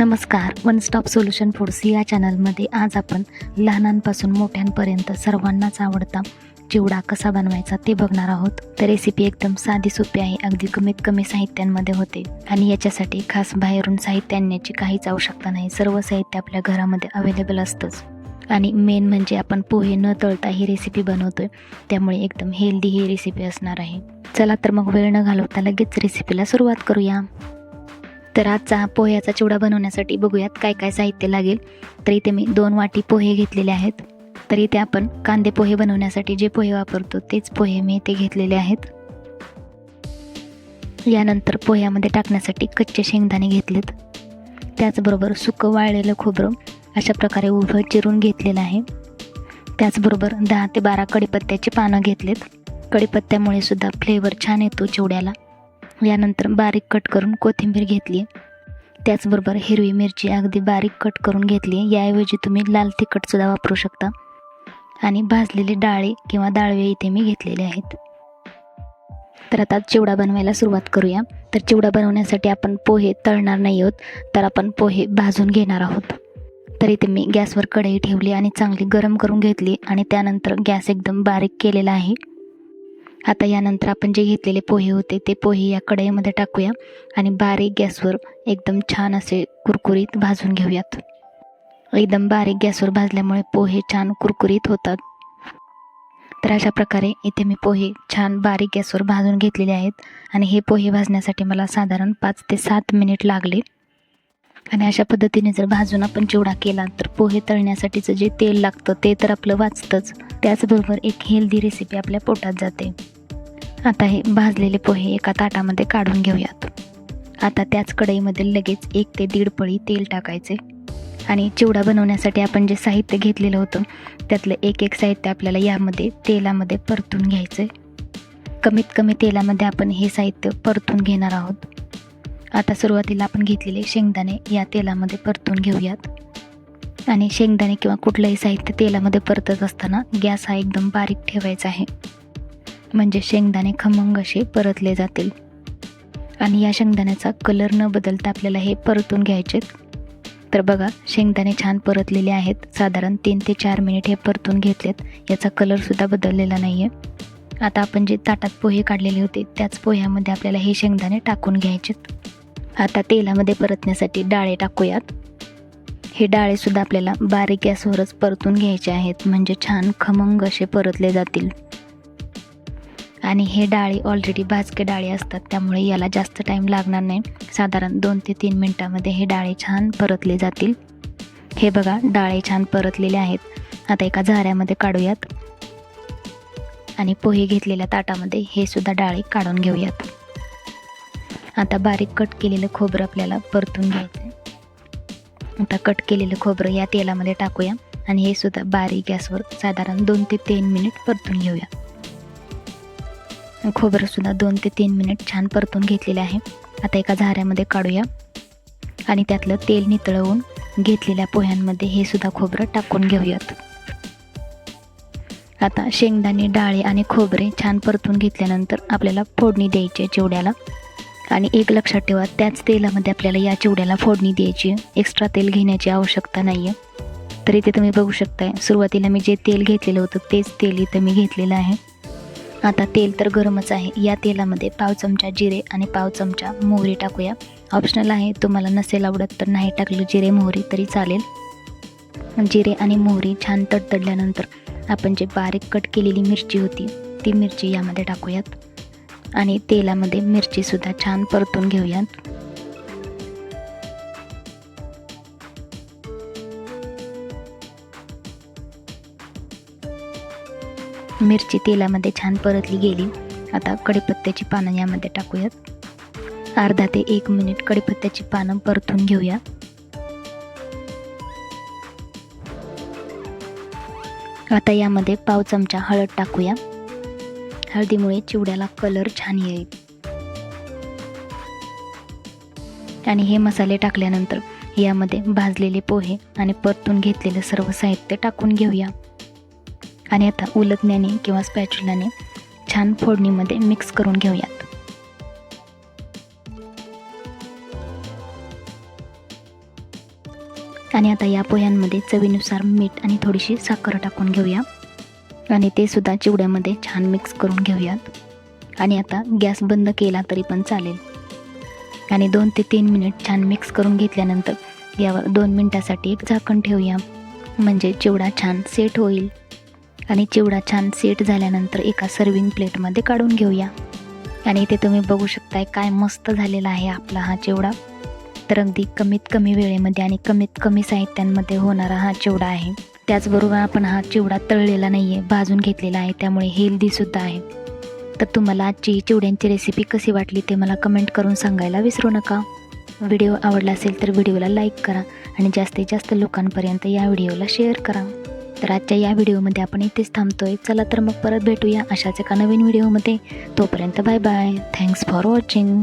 नमस्कार one stop solution foods या चॅनलमध्ये आज आपण लहानांपासून मोठ्यांपर्यंत सर्वांनाच आवडता चिवडा कसा बनवायचा ते बघणार आहोत. तर रेसिपी एकदम साधी सोपी आहे अगदी कमीत कमी साहित्यांमध्ये होते. आणि याच्यासाठी खास बाहेरून साहित्य आणण्याची काहीच आवश्यकता नाही सर्व साहित्य आपल्या घरामध्ये अवेलेबल असतंच. आणि मेन म्हणजे आपण पोहे न तळता ही रेसिपी बनवतोय त्यामुळे एकदम हेल्दी ही रेसिपी असणार आहे. चला तर मग वेळ न घालवता लगेच रेसिपीला सुरुवात करूया. तर आजचा पोह्याचा चिवडा बनवण्यासाठी बघूयात काय काय साहित्य लागेल. तर इथे मी दोन वाटी पोहे घेतलेले आहेत. तर इथे आपण कांदे पोहे बनवण्यासाठी जे पोहे वापरतो तेच पोहे मी इथे घेतलेले आहेत. यानंतर पोह्यामध्ये टाकण्यासाठी कच्चे शेंगदाणे घेतलेत. त्याचबरोबर सुकं वाळलेलं खोबरं अशा प्रकारे उभं चिरून घेतलेलं आहे. त्याचबरोबर दहा ते बारा कडीपत्त्याची पानं घेतलेत. कडीपत्त्यामुळे सुद्धा फ्लेवर छान येतो चिवड्याला. यानंतर बारीक कट करून कोथिंबीर घेतली. त्याचबरोबर हिरवी मिरची अगदी बारीक कट करून घेतली. याऐवजी तुम्ही लाल तिखटसुद्धा वापरू शकता. आणि भाजलेले डाळे किंवा डाळवे इथे मी घेतलेले आहेत. तर आता चिवडा बनवायला सुरुवात करूया. तर चिवडा बनवण्यासाठी आपण पोहे तळणार नाही आहोत. तर आपण पोहे भाजून घेणार आहोत. तर इथे मी गॅसवर कढई ठेवली आणि चांगली गरम करून घेतली आणि त्यानंतर गॅस एकदम बारीक केलेला आहे. आता यानंतर आपण जे घेतलेले पोहे होते ते पोहे या कढईमध्ये टाकूया आणि बारीक गॅसवर एकदम छान असे कुरकुरीत भाजून घेऊयात. एकदम बारीक गॅसवर भाजल्यामुळे पोहे छान कुरकुरीत होतात. तर अशा प्रकारे इथे मी पोहे छान बारीक गॅसवर भाजून घेतलेले आहेत आणि हे पोहे भाजण्यासाठी मला साधारण पाच ते सात मिनिट लागले. आणि अशा पद्धतीने जर भाजून आपण चिवडा केला तर पोहे तळण्यासाठीचं जे तेल लागतं ते तर आपलं वाचतंच. त्याचबरोबर एक हेल्दी रेसिपी आपल्या पोटात जाते. आता हे भाजलेले पोहे एका ताटामध्ये काढून घेऊयात. आता त्याच कढईमध्ये लगेच एक ते दीड पळी तेल टाकायचे. आणि चिवडा बनवण्यासाठी आपण जे साहित्य घेतलेलं होतं त्यातलं एक एक साहित्य आपल्याला यामध्ये तेलामध्ये परतून घ्यायचं कमीत कमी तेलामध्ये आपण हे साहित्य परतून घेणार आहोत. आता सुरुवातीला आपण घेतलेले शेंगदाणे या तेलामध्ये परतून घेऊयात. आणि शेंगदाणे किंवा कुठलंही साहित्य तेलामध्ये परतत असताना गॅस हा एकदम बारीक ठेवायचा आहे. म्हणजे शेंगदाणे खमंग असे परतले जातील. आणि या शेंगदाण्याचा कलर न बदलता आपल्याला हे परतून घ्यायचेत तर बघा शेंगदाणे छान परतलेले आहेत. साधारण तीन ते चार मिनिट हे परतून घेतलेत. याचा कलरसुद्धा बदललेला नाही आहे आता आपण जे ताटात पोहे काढलेले होते त्याच पोह्यामध्ये आपल्याला हे शेंगदाणे टाकून घ्यायचेत. आता तेलामध्ये परतण्यासाठी डाळे टाकूयात. हे डाळेसुद्धा आपल्याला बारीक गॅसवरच परतून घ्यायचे आहेत म्हणजे छान खमंग असे परतले जातील. आणि हे डाळी ऑलरेडी भाजके डाळी असतात त्यामुळे याला जास्त टाईम लागणार नाही. साधारण दोन ते तीन मिनटामध्ये हे डाळे छान परतले जातील. हे बघा डाळे छान परतलेले आहेत. आता एका झाऱ्यामध्ये काढूयात. आणि पोहे घेतलेल्या ताटामध्ये हे सुद्धा डाळी काढून घेऊयात. आता बारीक कट केलेलं खोबरं आपल्याला परतून घ्यायचं आता कट केलेलं खोबरं या तेलामध्ये टाकूया आणि हे सुद्धा बारीक गॅसवर साधारण दोन ते तीन मिनिट परतून घेऊया. खोबरंसुद्धा दोन ते तीन मिनिट छान परतून घेतलेले आहे. आता एका झाऱ्यामध्ये काढूया आणि त्यातलं तेल नितळवून घेतलेल्या पोह्यांमध्ये हे सुद्धा खोबरं टाकून घेऊयात. आता शेंगदाणे डाळे आणि खोबरे छान परतून घेतल्यानंतर आपल्याला फोडणी द्यायची आहे चिवड्याला आणि एक लक्षात ठेवा त्याच तेलामध्ये आपल्याला या चिवड्याला फोडणी द्यायची. एक्स्ट्रा तेल घेण्याची आवश्यकता नाही आहे तर इथे तुम्ही बघू शकताय सुरुवातीला मी जे तेल घेतलेलं होतं तेच तेल इथं मी घेतलेलं आहे. आता तेल तर गरमच आहे. या तेलामध्ये पाव चमचा जिरे आणि पाव चमचा मोहरी टाकूया. ऑप्शनल आहे तुम्हाला नसेल आवडत तर नाही टाकलं जिरे मोहरी तरी चालेल. जिरे आणि मोहरी छान तडतडल्यानंतर आपण जे बारीक कट केलेली मिरची होती ती मिरची यामध्ये टाकूयात. आणि तेलामध्ये मिरचीसुद्धा छान परतून घेऊयात. मिरची तेलामध्ये छान परतली गेली. आता कढीपत्त्याची पानं यामध्ये टाकूयात. अर्धा ते एक मिनिट कडीपत्त्याची पानं परतून घेऊया. आता यामध्ये पाव चमचा हळद टाकूया. हळदीमुळे चिवड्याला कलर छान येईल. आणि हे मसाले टाकल्यानंतर यामध्ये भाजलेले पोहे आणि परतून घेतलेलं सर्व साहित्य टाकून घेऊया. आणि आता उलटण्याने किंवा स्पॅच्युलाने छान फोडणीमध्ये मिक्स करून घेऊयात. आणि आता या पोह्यांमध्ये चवीनुसार मीठ आणि थोडीशी साखर टाकून घेऊया. आणि ते सुद्धा चिवड्यामध्ये छान मिक्स करून घेऊयात. आणि आता गॅस बंद केला तरी पण चालेल. आणि दोन ते तीन मिनिट छान मिक्स करून घेतल्यानंतर यावर दोन मिनटासाठी एक झाकण ठेवूया. म्हणजे चिवडा छान सेट होईल. आणि चिवडा छान सेट झाल्यानंतर एका सर्विंग प्लेटमध्ये काढून घेऊया. आणि इथे तुम्ही बघू शकताय काय मस्त झालेला आहे आपला हा चिवडा. तर अगदी कमीत कमी वेळेमध्ये आणि कमीत कमी साहित्यांमध्ये होणारा हा चिवडा आहे. त्याचबरोबर आपण हा चिवडा तळलेला नाही आहे भाजून घेतलेला आहे त्यामुळे हेल्दीसुद्धा आहे. तर तुम्हाला आजची ही चिवड्यांची रेसिपी कशी वाटली ते मला कमेंट करून सांगायला विसरू नका. व्हिडिओ आवडला असेल तर व्हिडिओला लाईक करा आणि जास्तीत जास्त लोकांपर्यंत या व्हिडिओला शेअर करा. तर आजच्या या व्हिडिओमध्ये आपण इथेच थांबतोय. चला तर मग परत भेटूया अशाच एका नवीन व्हिडिओमध्ये. तोपर्यंत bye bye thanks for watching